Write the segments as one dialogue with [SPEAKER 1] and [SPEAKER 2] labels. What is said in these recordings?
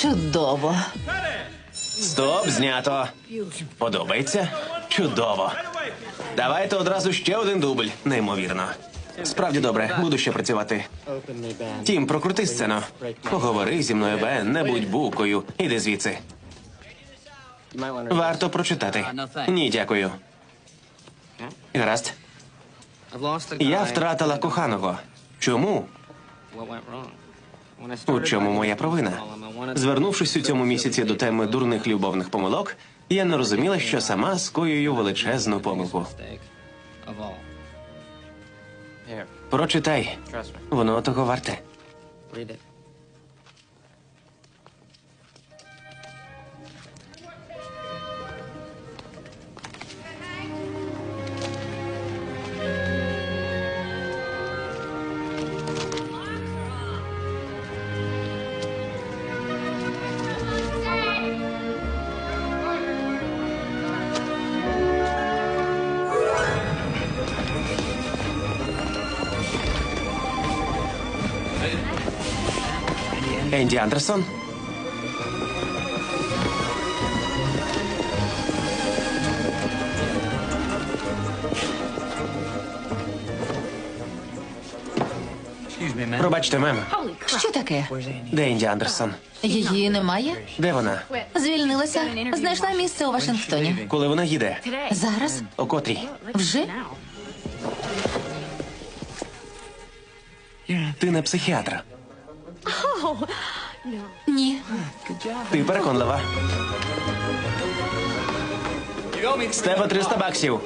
[SPEAKER 1] Чудово.
[SPEAKER 2] Стоп, знято. Подобається? Чудово. Давайте одразу ще один дубль. Неймовірно. Справді добре, буду ще працювати. Тім, прокрути сцену. Поговори зі мною, Бен, не будь букою. Іди звідси. Варто прочитати. Ні, дякую. Гаразд. Я втратила коханого. Чому? У чому моя провина? Звернувшись у цьому місяці до теми дурних любовних помилок, я не розуміла, що сама скоюю величезну помилку. Прочитай, воно того варте. Енді Андерсон. Пробачте, мем.
[SPEAKER 1] Що таке?
[SPEAKER 2] Де Енді Андерсон?
[SPEAKER 1] Її немає?
[SPEAKER 2] Де вона?
[SPEAKER 1] Звільнилася. Знайшла місце у Вашингтоні.
[SPEAKER 2] Коли вона їде?
[SPEAKER 1] Зараз?
[SPEAKER 2] О котрій?
[SPEAKER 1] Вже?
[SPEAKER 2] Ти не психіатр.
[SPEAKER 1] Ні.
[SPEAKER 2] Ти переконлива. З тебе 300 баксів.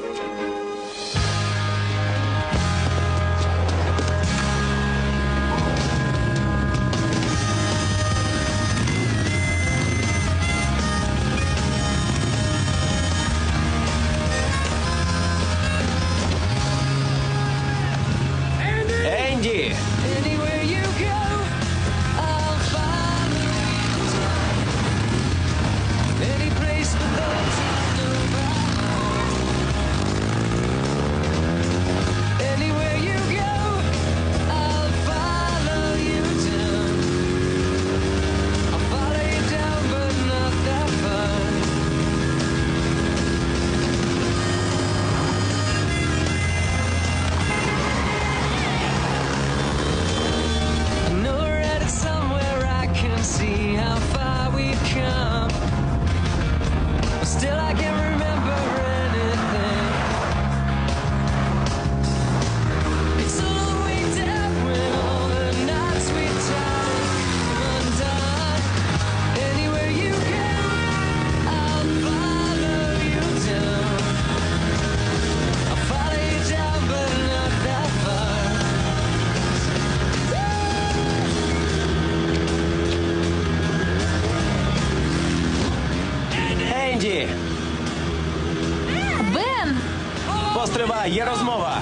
[SPEAKER 2] Постривай, є розмова.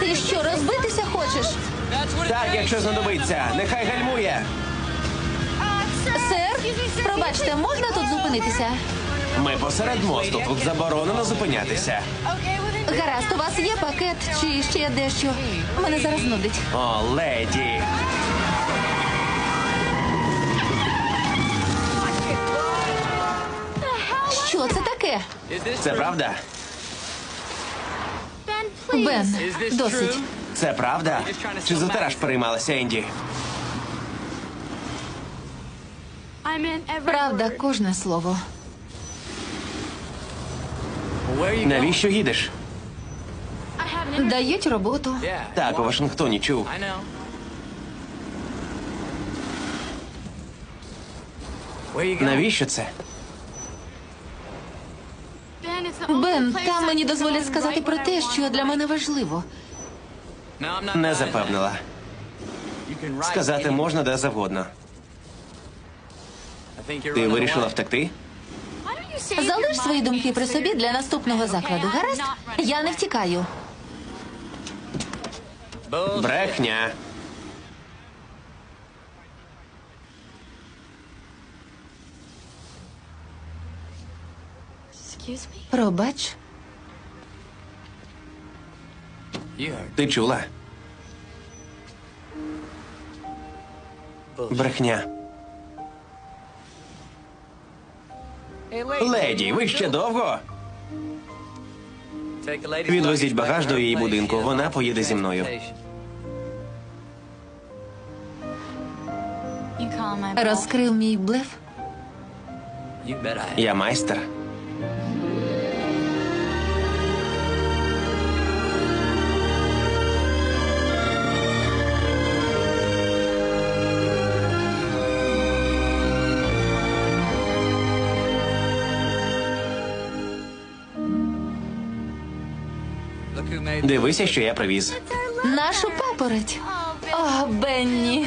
[SPEAKER 1] Ти що, розбитися хочеш?
[SPEAKER 2] Так, якщо знадобиться, нехай гальмує.
[SPEAKER 1] Сер, пробачте, можна тут зупинитися?
[SPEAKER 2] Ми посеред мосту. Тут заборонено зупинятися.
[SPEAKER 1] Гаразд, у вас є пакет чи ще дещо? Мене зараз нудить.
[SPEAKER 2] О, леді.
[SPEAKER 1] Що це таке?
[SPEAKER 2] Це правда?
[SPEAKER 1] Бен, досить.
[SPEAKER 2] Це правда? Чи за тираж переймалася Енді?
[SPEAKER 1] Правда, кожне слово.
[SPEAKER 2] Навіщо їдеш?
[SPEAKER 1] Дають роботу.
[SPEAKER 2] Так, у Вашингтоні чув. Навіщо це?
[SPEAKER 1] Бен, там мені дозволять сказати про те, що для мене важливо.
[SPEAKER 2] Не запевнила. Сказати можна де завгодно. Ти вирішила втекти?
[SPEAKER 1] Залиш свої думки при собі для наступного закладу. Гаразд? Я не втікаю.
[SPEAKER 2] Брехня.
[SPEAKER 1] Пробач.
[SPEAKER 2] Ти чула? Брехня. Леді, ви ще довго? Відвезіть багаж до її будинку. Вона поїде зі мною.
[SPEAKER 1] Розкрив мій блеф.
[SPEAKER 2] Я майстер. Дивися, що я привіз.
[SPEAKER 1] Нашу папороть. О, Бенні.